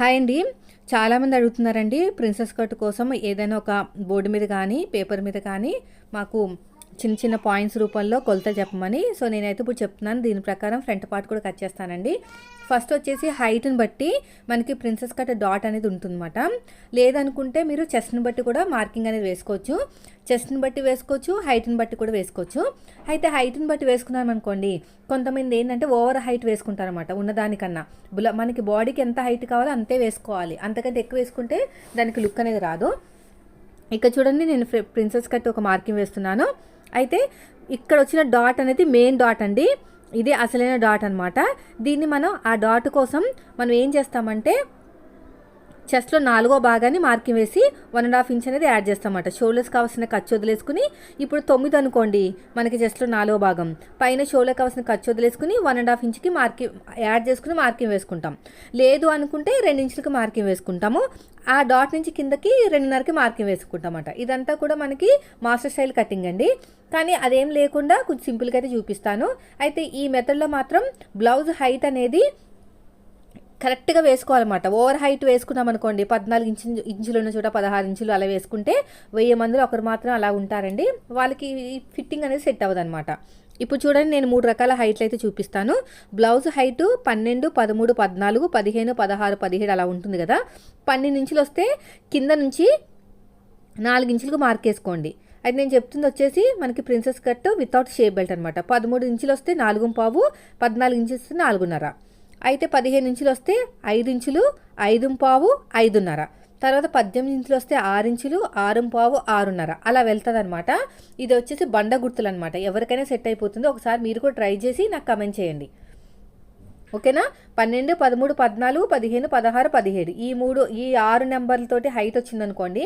Hi అండి. చాలామంది అడుగుతున్నారండి ప్రిన్సెస్ కట్ కోసం ఏదైనా ఒక బోర్డు మీద కానీ పేపర్ మీద కానీ మాకు చిన్న చిన్న పాయింట్స్ రూపంలో కొలత చెప్పమని. సో నేనైతే ఇప్పుడు చెప్తున్నాను. దీని ప్రకారం ఫ్రంట్ పార్ట్ కూడా కట్ చేస్తానండి. ఫస్ట్ వచ్చేసి హైట్ని బట్టి మనకి ప్రిన్సెస్ కట్ డాట్ అనేది ఉంటుందన్నమాట. లేదనుకుంటే మీరు చెస్ట్ని బట్టి కూడా మార్కింగ్ అనేది వేసుకోవచ్చు. చెస్ట్ని బట్టి వేసుకోవచ్చు హైట్ని బట్టి కూడా వేసుకోవచ్చు. అయితే హైట్ని బట్టి వేసుకున్నాం అనుకోండి కొంతమంది ఏంటంటే ఓవర్ హైట్ వేసుకుంటారనమాట ఉన్నదానికన్నా బుల మనకి బాడీకి ఎంత హైట్ కావాలో అంతే వేసుకోవాలి. అంతకంటే ఎక్కువ వేసుకుంటే దానికి లుక్ అనేది రాదు. ఇక చూడండి నేను ప్రిన్సెస్ కట్ ఒక మార్కింగ్ వేస్తున్నాను. అయితే ఇక్కడ వచ్చిన డాట్ అనేది మెయిన్ డాట్ అండి. ఇది అసలైన డాట్ అనమాట దీన్ని మనం ఆ డాట్ కోసం మనం ఏం చేస్తామంటే చెస్ట్లో నాలుగో భాగాన్ని మార్కింగ్ వేసి వన్ అండ్ హాఫ్ ఇంచ్ అనేది యాడ్ చేస్తామన్నమాట. షోల్డర్స్ కావాల్సిన ఖర్చు వదిలేసుకుని ఇప్పుడు తొమ్మిది అనుకోండి మనకి చెస్ట్లో నాలుగో భాగం. పైన షోల్డర్ కావాల్సిన ఖర్చు వదిలేసుకుని వన్ అండ్ హాఫ్ ఇంచ్కి మార్కింగ్ యాడ్ చేసుకుని మార్కింగ్ వేసుకుంటాం. లేదు అనుకుంటే రెండు ఇంచులకి మార్కింగ్ వేసుకుంటాము. ఆ డాట్ నుంచి కిందకి రెండున్నరకి మార్కింగ్ వేసుకుంటామట ఇదంతా కూడా మనకి మాస్టర్ స్టైల్ కటింగ్ అండి. కానీ అదేం లేకుండా కొంచెం సింపుల్గా అయితే చూపిస్తాను. అయితే ఈ మెథడ్లో మాత్రం బ్లౌజ్ హైట్ అనేది కరెక్ట్గా వేసుకోవాలన్నమాట. ఓవర్ హైట్ వేసుకున్నాం అనుకోండి పద్నాలుగు ఇంచు ఇంచులు ఉన్న చోట పదహారు ఇంచులు అలా వేసుకుంటే వెయ్యి మందిలో ఒకరు మాత్రం అలా ఉంటారండి. వాళ్ళకి ఫిట్టింగ్ అనేది సెట్ అవ్వదు అనమాట ఇప్పుడు చూడండి నేను మూడు రకాల హైట్లు అయితే చూపిస్తాను. బ్లౌజ్ హైటు పన్నెండు పదమూడు పద్నాలుగు పదిహేను పదహారు పదిహేడు అలా ఉంటుంది కదా. పన్నెండు ఇంచులు వస్తే కింద నుంచి నాలుగు ఇంచులకు మార్క్ వేసుకోండి. అయితే నేను చెప్తుంది వచ్చేసి మనకి princess cut without shape belt అనమాట పదమూడు ఇంచులు వస్తే నాలుగు పావు పద్నాలుగు ఇంచులు వస్తే నాలుగున్నర. అయితే పదిహేను ఇంచులు వస్తే ఐదు ఇంచులు ఐదు పావు ఐదున్నర. తర్వాత పద్దెనిమిది ఇంచులు వస్తే ఆరించులు ఆరు పావు ఆరున్నర. అలా వెళ్తుంది అనమాట ఇది వచ్చేసి బండ గుర్తులు అనమాట ఎవరికైనా సెట్ అయిపోతుంది. ఒకసారి మీరు కూడా ట్రై చేసి నాకు కమెంట్ చేయండి. ఓకేనా? పన్నెండు పదమూడు పద్నాలుగు పదిహేను పదహారు పదిహేడు. ఈ మూడు ఈ ఆరు నెంబర్లతోటి హైట్ వచ్చిందనుకోండి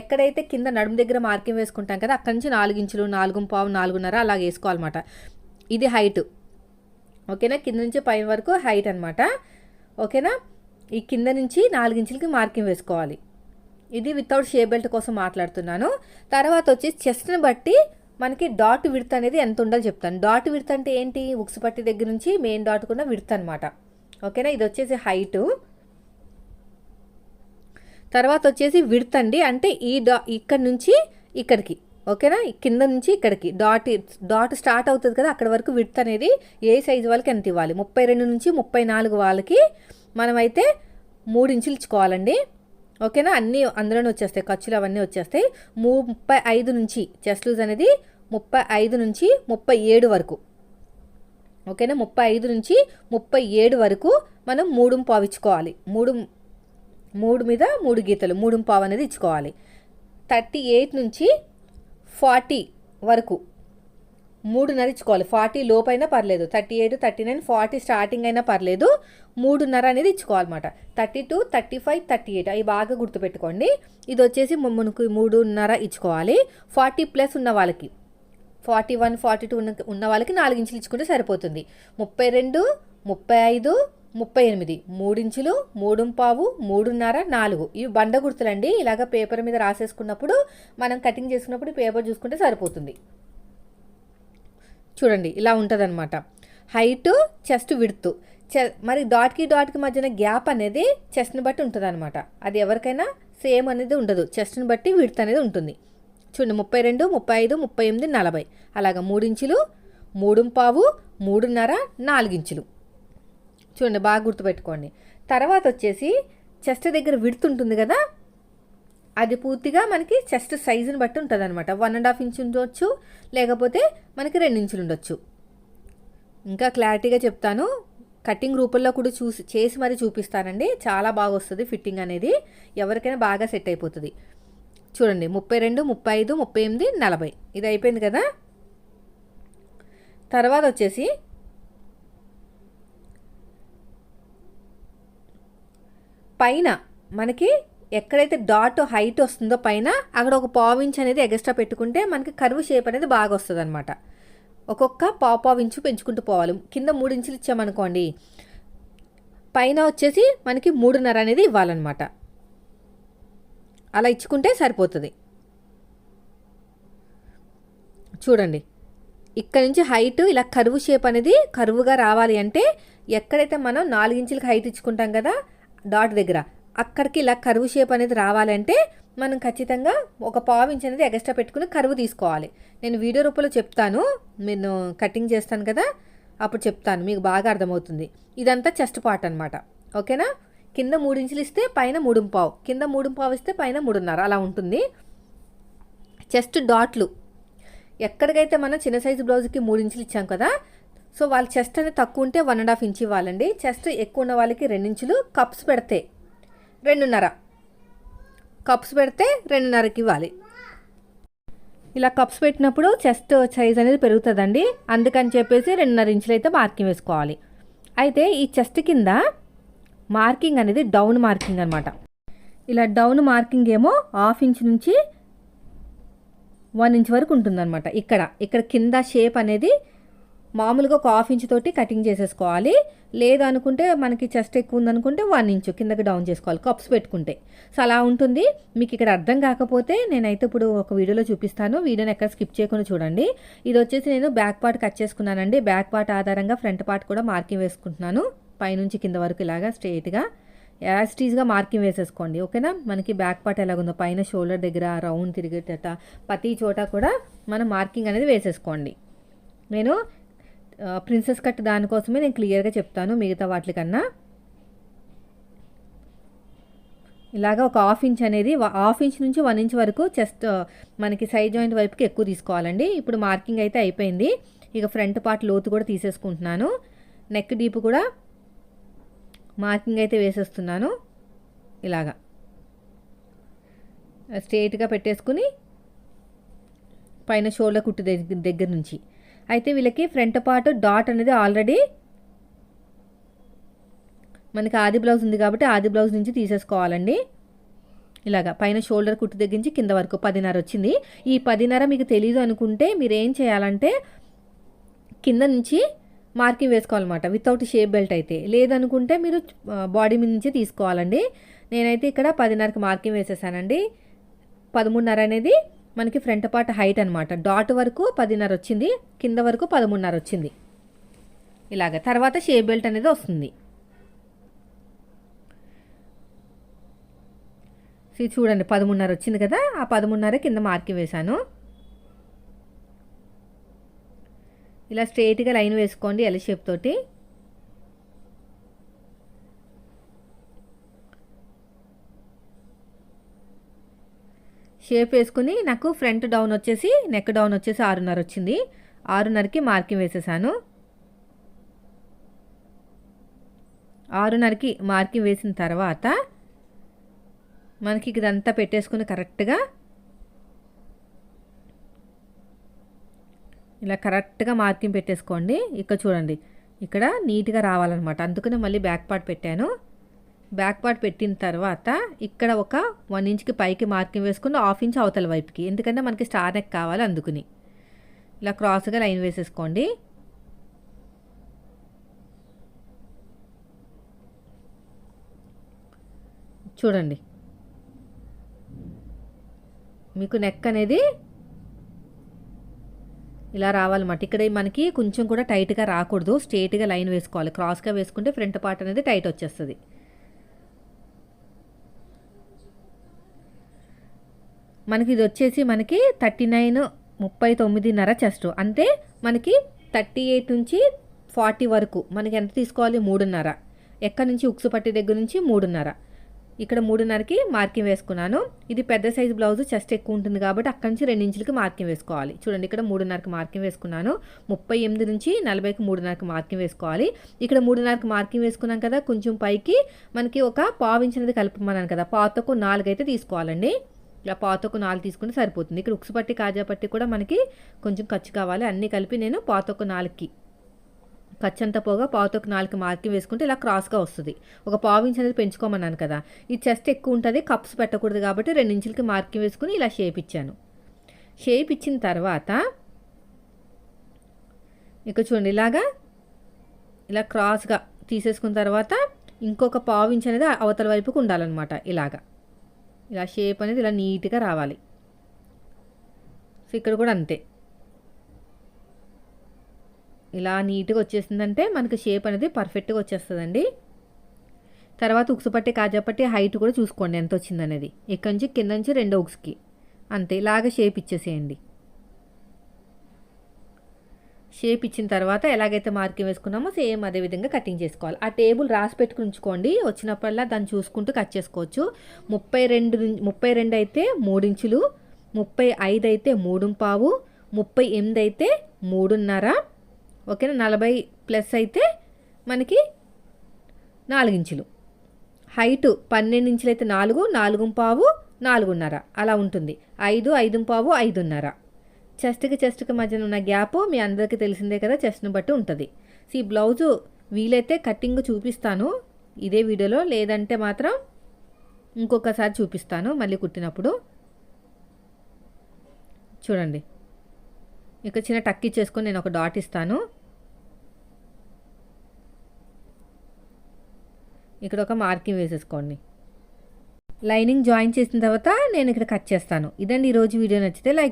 ఎక్కడైతే కింద నడుము దగ్గర మార్కింగ్ వేసుకుంటాం కదా అక్కడి నుంచి నాలుగు ఇంచులు నాలుగు పావు నాలుగున్నర అలా వేసుకోవాలన్నమాట. ఇది హైట్. ఓకేనా? కింద నుంచి పై వరకు హైట్ అనమాట ఓకేనా? ఈ కింద నుంచి నాలుగించులకి మార్కింగ్ వేసుకోవాలి. ఇది వితౌట్ షే బెల్ట్ కోసం మాట్లాడుతున్నాను. తర్వాత వచ్చి చెస్ట్ని బట్టి మనకి డాట్ విడత అనేది ఎంత ఉండాలో చెప్తాను. డాట్ విడత అంటే ఏంటి? ఉక్స్ పట్టి దగ్గర నుంచి మెయిన్ డాట్ కూడా విడత్ అనమాట ఓకేనా? ఇది వచ్చేసి హైటు. తర్వాత వచ్చేసి విడతండి అండి. అంటే ఈ డా ఇక్కడ నుంచి ఇక్కడికి. ఓకేనా? కింద నుంచి ఇక్కడికి. డాట్ డాట్ స్టార్ట్ అవుతుంది కదా అక్కడ వరకు విడ్త్ అనేది ఏ సైజు వాళ్ళకి ఎంత ఇవ్వాలి? ముప్పై రెండు నుంచి ముప్పై నాలుగు వాళ్ళకి మనమైతే మూడు ఇంచులు ఇచ్చుకోవాలండి. ఓకేనా? అన్నీ అందులోనే వచ్చేస్తాయి. ఖర్చులు అవన్నీ వచ్చేస్తాయి. ముప్పై ఐదు నుంచి చెస్ట్ లూజ్ అనేది ముప్పై ఐదు నుంచి ముప్పై ఏడు వరకు. ఓకేనా? ముప్పై ఐదు నుంచి ముప్పై ఏడు వరకు మనం మూడు పావు ఇచ్చుకోవాలి. మూడు మూడు మీద మూడు గీతలు మూడు పావు అనేది ఇచ్చుకోవాలి. థర్టీ ఎయిట్ నుంచి ఫార్టీ వరకు. మూడున్నర ఇచ్చుకోవాలి ఫార్టీ లోపైనా పర్లేదు. Thirty eight thirty nine forty starting అయినా పర్లేదు. మూడున్నర అనేది ఇచ్చుకోవాలన్నమాట. Thirty two thirty five thirty eight. అవి బాగా గుర్తుపెట్టుకోండి. ఇది వచ్చేసి మనకు మూడున్నర ఇచ్చుకోవాలి. ఫార్టీ ప్లస్ ఉన్న వాళ్ళకి. ఫార్టీ వన్ ఫార్టీ టూ ఉన్న ఉన్న వాళ్ళకి నాలుగు ఇంచులు ఇచ్చుకుంటే సరిపోతుంది. ముప్పై రెండు ముప్పై ఐదు ముప్పై ఎనిమిది మూడించులు మూడుంపావు మూడున్నర నాలుగు. ఇవి బండ గుర్తులండి. ఇలాగ పేపర్ మీద రాసేసుకున్నప్పుడు మనం కటింగ్ చేసుకున్నప్పుడు పేపర్ చూసుకుంటే సరిపోతుంది. చూడండి ఇలా ఉంటుందన్నమాట. హైట్ చెస్ట్ విడుతు. చె మరి డాట్కి డాట్కి మధ్యన గ్యాప్ అనేది చెస్ట్ని బట్టి ఉంటుంది అనమాట అది ఎవరికైనా సేమ్ అనేది ఉండదు. చెస్ట్ని బట్టి విడుత్ అనేది ఉంటుంది. చూడండి ముప్పై రెండు ముప్పై ఐదు ముప్పై ఎనిమిది నలభై. అలాగ మూడించులు మూడుంపావు మూడున్నర నాలుగించులు. చూడండి బాగా గుర్తుపెట్టుకోండి. తర్వాత వచ్చేసి చెస్ట్ దగ్గర విడుతుంటుంది కదా అది పూర్తిగా మనకి చెస్ట్ సైజుని బట్టి ఉంటుంది అనమాట వన్ అండ్ హాఫ్ ఇంచ్ ఉండొచ్చు లేకపోతే మనకి రెండు ఇంచులు ఉండొచ్చు. ఇంకా క్లారిటీగా చెప్తాను కటింగ్ రూపంలో కూడా చూసి చేసి మరీ చూపిస్తానండి. చాలా బాగా వస్తుంది ఫిట్టింగ్ అనేది ఎవరికైనా బాగా సెట్ అయిపోతుంది. చూడండి ముప్పై రెండు ముప్పై ఐదు ముప్పై ఎనిమిది నలభై. ఇది అయిపోయింది కదా? తర్వాత వచ్చేసి పైన మనకి ఎక్కడైతే డాట్ హైట్ వస్తుందో పైన అక్కడ ఒక పావు అనేది ఎగస్ట్రా పెట్టుకుంటే మనకి కరువు షేప్ అనేది బాగా వస్తుంది అనమాట ఒక్కొక్క పావు ఇంచు పెంచుకుంటూ పోవాలి. కింద మూడు ఇంచులు ఇచ్చామనుకోండి పైన వచ్చేసి మనకి మూడున్నర అనేది ఇవ్వాలన్నమాట. అలా ఇచ్చుకుంటే సరిపోతుంది. చూడండి ఇక్కడ నుంచి హైట్ ఇలా కరువు షేప్ అనేది కరువుగా రావాలి అంటే ఎక్కడైతే మనం నాలుగించులకి హైట్ ఇచ్చుకుంటాం కదా డాట్ దగ్గర. అక్కడికి ఇలా కరువు షేప్ అనేది రావాలంటే మనం ఖచ్చితంగా ఒక పావు ఇంచ్ అనేది ఎగస్ట్రా పెట్టుకుని కరువు తీసుకోవాలి. నేను వీడియో రూపంలో చెప్తాను. నేను కటింగ్ చేస్తాను కదా అప్పుడు చెప్తాను. మీకు బాగా అర్థమవుతుంది. ఇదంతా చెస్ట్ పార్ట్ అనమాట ఓకేనా? కింద మూడించులు ఇస్తే పైన మూడుంపావు కింద మూడు పావు ఇస్తే పైన మూడున్నర. అలా ఉంటుంది. చెస్ట్ డాట్లు. ఎక్కడికైతే మనం చిన్న సైజు బ్లౌజ్కి మూడు ఇంచులు ఇచ్చాం కదా సో వాళ్ళ చెస్ట్ అనేది తక్కువ ఉంటే వన్ అండ్ హాఫ్ ఇంచ్ ఇవ్వాలండి. చెస్ట్ ఎక్కువ ఉన్న వాళ్ళకి రెండు ఇంచులు కప్స్ పెడితే రెండున్నర. కప్స్ పెడితే రెండున్నరకి ఇవ్వాలి. ఇలా కప్స్ పెట్టినప్పుడు చెస్ట్ సైజ్ అనేది పెరుగుతుందండి. అందుకని చెప్పేసి రెండున్నర ఇంచులు అయితే మార్కింగ్ వేసుకోవాలి. అయితే ఈ చెస్ట్ కింద మార్కింగ్ అనేది డౌన్ మార్కింగ్ అనమాట ఇలా డౌన్ మార్కింగ్ ఏమో హాఫ్ ఇంచ్ నుంచి వన్ ఇంచ్ వరకు ఉంటుందన్నమాట. ఇక్కడ ఇక్కడ కింద షేప్ అనేది మామూలుగా ఒక హాఫ్ ఇంచ్ తోటి కటింగ్ చేసేసుకోవాలి. లేదు అనుకుంటే మనకి చెస్ట్ ఎక్కువ ఉందనుకుంటే వన్ ఇంచు కిందకి డౌన్ చేసుకోవాలి కప్స్ పెట్టుకుంటే. సో అలా ఉంటుంది. మీకు ఇక్కడ అర్థం కాకపోతే నేనైతే ఇప్పుడు ఒక వీడియోలో చూపిస్తాను. వీడియోని ఎక్కడ స్కిప్ చేయకుండా చూడండి. ఇది వచ్చేసి నేను బ్యాక్ పార్ట్ కట్ చేసుకున్నానండి. బ్యాక్ పార్ట్ ఆధారంగా ఫ్రంట్ పార్ట్ కూడా మార్కింగ్ వేసుకుంటున్నాను. పైనుంచి కింద వరకు ఇలాగా స్ట్రైట్గా యాస్టీజ్గా మార్కింగ్ వేసేసుకోండి. ఓకేనా? మనకి బ్యాక్ పార్ట్ ఎలాగుందో పైన షోల్డర్ దగ్గర రౌండ్ తిరిగేటట ప్రతి చోట కూడా మనం మార్కింగ్ అనేది వేసేసుకోండి. నేను ప్రిన్సెస్ కట్ దానికోసమే నేను క్లియర్గా చెప్తాను మిగతా వాటికన్నా. ఇలాగా ఒక హాఫ్ ఇంచ్ అనేది హాఫ్ ఇంచ్ నుంచి వన్ ఇంచ్ వరకు చెస్ట్ మనకి సైడ్ జాయింట్ వైపుకి ఎక్కువ తీసుకోవాలండి. ఇప్పుడు మార్కింగ్ అయితే అయిపోయింది. ఇక ఫ్రంట్ పార్ట్ లోతు కూడా తీసేసుకుంటున్నాను. నెక్ డీప్ కూడా మార్కింగ్ అయితే వేసేస్తున్నాను. ఇలాగా. స్ట్రేట్గా పెట్టేసుకుని పైన షోల్డర్ కుట్టు దగ్గర దగ్గర నుంచి. అయితే వీళ్ళకి ఫ్రంట్ పార్ట్ డాట్ అనేది ఆల్రెడీ మనకి ఆది బ్లౌజ్ ఉంది కాబట్టి ఆది బ్లౌజ్ నుంచి తీసేసుకోవాలండి. ఇలాగా పైన షోల్డర్ కుట్టు తగ్గించి కింద వరకు పదిన్నర వచ్చింది. ఈ పదిన్నర మీకు తెలీదు అనుకుంటే మీరు ఏం చేయాలంటే కింద నుంచి మార్కింగ్ వేసుకోవాలన్నమాట. వితౌట్ షేప్ బెల్ట్ అయితే. లేదనుకుంటే మీరు బాడీ మీద నుంచి తీసుకోవాలండి. నేనైతే ఇక్కడ పదిన్నరకి మార్కింగ్ వేసేసానండి. పదమూడున్నర అనేది మనకి ఫ్రంట్ పార్ట్ హైట్ అనమాట డాట్ వరకు పదిన్నర వచ్చింది కింద వరకు పదమూడున్నర వచ్చింది. ఇలాగ తర్వాత షేప్ బెల్ట్ అనేది వస్తుంది. ఇది చూడండి పదమూడున్నర వచ్చింది కదా ఆ పదమూడున్నర కింద మార్కింగ్ వేశాను. ఇలా స్ట్రైట్గా లైన్ వేసుకోండి ఎల్ షేప్ తోటి. షేప్ వేసుకుని నాకు ఫ్రంట్ డౌన్ వచ్చేసి నెక్ డౌన్ వచ్చేసి ఆరున్నర వచ్చింది. ఆరున్నరకి మార్కింగ్ వేసేసాను. ఆరున్నరకి మార్కింగ్ వేసిన తర్వాత మనకి ఇదంతా పెట్టేసుకుని కరెక్ట్గా ఇలా కరెక్ట్గా మార్కింగ్ పెట్టేసుకోండి. ఇక్కడ చూడండి. ఇక్కడ నీట్గా రావాలన్నమాట. అందుకనే మళ్ళీ బ్యాక్ పార్ట్ పెట్టాను. బ్యాక్ పార్ట్ పెట్టిన తర్వాత ఇక్కడ ఒక వన్ ఇంచ్కి పైకి మార్కింగ్ వేసుకుని హాఫ్ ఇంచ్ అవతల వైపుకి. ఎందుకంటే మనకి స్టార్ నెక్ కావాలి అందుకుని. ఇలా క్రాస్గా లైన్ వేసేసుకోండి. చూడండి. మీకు నెక్ అనేది ఇలా రావాలన్నమాట. ఇక్కడ మనకి కొంచెం కూడా టైట్గా రాకూడదు. స్ట్రేట్గా లైన్ వేసుకోవాలి. క్రాస్గా వేసుకుంటే ఫ్రంట్ పార్ట్ అనేది టైట్ వచ్చేస్తుంది. మనకి ఇది వచ్చేసి మనకి థర్టీ నైన్ ముప్పై తొమ్మిదిన్నర చెస్ట్. అంటే మనకి థర్టీ ఎయిట్ నుంచి ఫార్టీ వరకు మనకి ఎంత తీసుకోవాలి? మూడున్నర. ఎక్కడి నుంచి? ఉక్సు పట్టి దగ్గర నుంచి మూడున్నర. ఇక్కడ మూడున్నరకి మార్కింగ్ వేసుకున్నాను. ఇది పెద్ద సైజు బ్లౌజ్ చెస్ట్ ఎక్కువ ఉంటుంది కాబట్టి అక్కడి నుంచి రెండు ఇంచులకి మార్కింగ్ వేసుకోవాలి. చూడండి ఇక్కడ మూడున్నరకి మార్కింగ్ వేసుకున్నాను. ముప్పై ఎనిమిది నుంచి నలభైకి మూడున్నరకి మార్కింగ్ వేసుకోవాలి. ఇక్కడ మూడున్నరకి మార్కింగ్ వేసుకున్నాం కదా కొంచెం పైకి మనకి ఒక పావు ఇంచ్ కలుపుమన్నాను కదా పాతకు నాలుగైతే తీసుకోవాలండి. ఇలా పాతకు నాలుగు తీసుకుంటే సరిపోతుంది. ఇక్కడ ఉక్సు పట్టి కాజా పట్టి కూడా మనకి కొంచెం ఖర్చు కావాలి. అన్నీ కలిపి నేను పాతకు నాలుగుకి ఖర్చంతా పోగా పావుతోకి నాలుగు మార్కింగ్ వేసుకుంటే ఇలా క్రాస్గా వస్తుంది. ఒక పావు ఇంచ్ అనేది పెంచుకోమన్నాను కదా. ఈ చెస్ట్ ఎక్కువ ఉంటుంది కప్స్ పెట్టకూడదు కాబట్టి రెండు ఇంచులకి మార్కింగ్ వేసుకుని ఇలా షేప్ ఇచ్చాను. షేప్ ఇచ్చిన తర్వాత ఇక చూడండి ఇలాగా ఇలా క్రాస్గా తీసేసుకున్న తర్వాత ఇంకొక పావు ఇంచ్ అనేది అవతల వైపుకు ఉండాలన్నమాట ఇలాగా. ఇలా షేప్ అనేది ఇలా నీట్గా రావాలి. సో ఇక్కడ కూడా అంతే. ఇలా నీట్గా వచ్చేసిందంటే మనకి షేప్ అనేది పర్ఫెక్ట్గా వచ్చేస్తుందండి. తర్వాత ఉక్సు పట్టి కాజా పట్టి హైట్ కూడా చూసుకోండి ఎంత వచ్చిందనేది. ఇక్కడ నుంచి? కింద నుంచి రెండో ఉక్స్కి. అంతే. ఇలాగ షేప్ ఇచ్చేసేయండి. షేప్ ఇచ్చిన తర్వాత ఎలాగైతే మార్కింగ్ వేసుకున్నామో సేమ్ అదే విధంగా కటింగ్ చేసుకోవాలి. ఆ టేబుల్ రాసి పెట్టుకుని ఉంచుకోండి వచ్చినప్పుడల్లా దాన్ని చూసుకుంటూ కట్ చేసుకోవచ్చు. ముప్పై రెండు ముప్పై రెండు అయితే మూడించులు ముప్పై ఐదు అయితే మూడు పావు ముప్పై ఎనిమిది అయితే మూడున్నర ఓకేనా? నలభై ప్లస్ అయితే మనకి నాలుగించులు. హైటు పన్నెండు ఇంచులు అయితే నాలుగు నాలుగు పావు నాలుగున్నర. అలా ఉంటుంది. ఐదు ఐదు పావు ఐదున్నర. చెస్ట్కి చెస్ట్కి మధ్యన ఉన్న గ్యాప్ మీ అందరికీ తెలిసిందే కదా చెస్ట్ను బట్టి ఉంటుంది. సో ఈ బ్లౌజు వీలైతే కటింగ్ చూపిస్తాను. ఇదే వీడియోలో లేదంటే మాత్రం ఇంకొకసారి చూపిస్తాను మళ్ళీ కుట్టినప్పుడు. చూడండి. ఇక చిన్న టక్ ఇచ్చేసుకొని నేను ఒక డాట్ ఇస్తాను. ఇక్కడ ఒక మార్కింగ్ వేసేసుకోండి. లైనింగ్ జాయిన్ చేసిన తర్వాత నేను ఇక్కడ కట్ చేస్తాను. ఇదండి ఈరోజు వీడియో నచ్చితే లైక్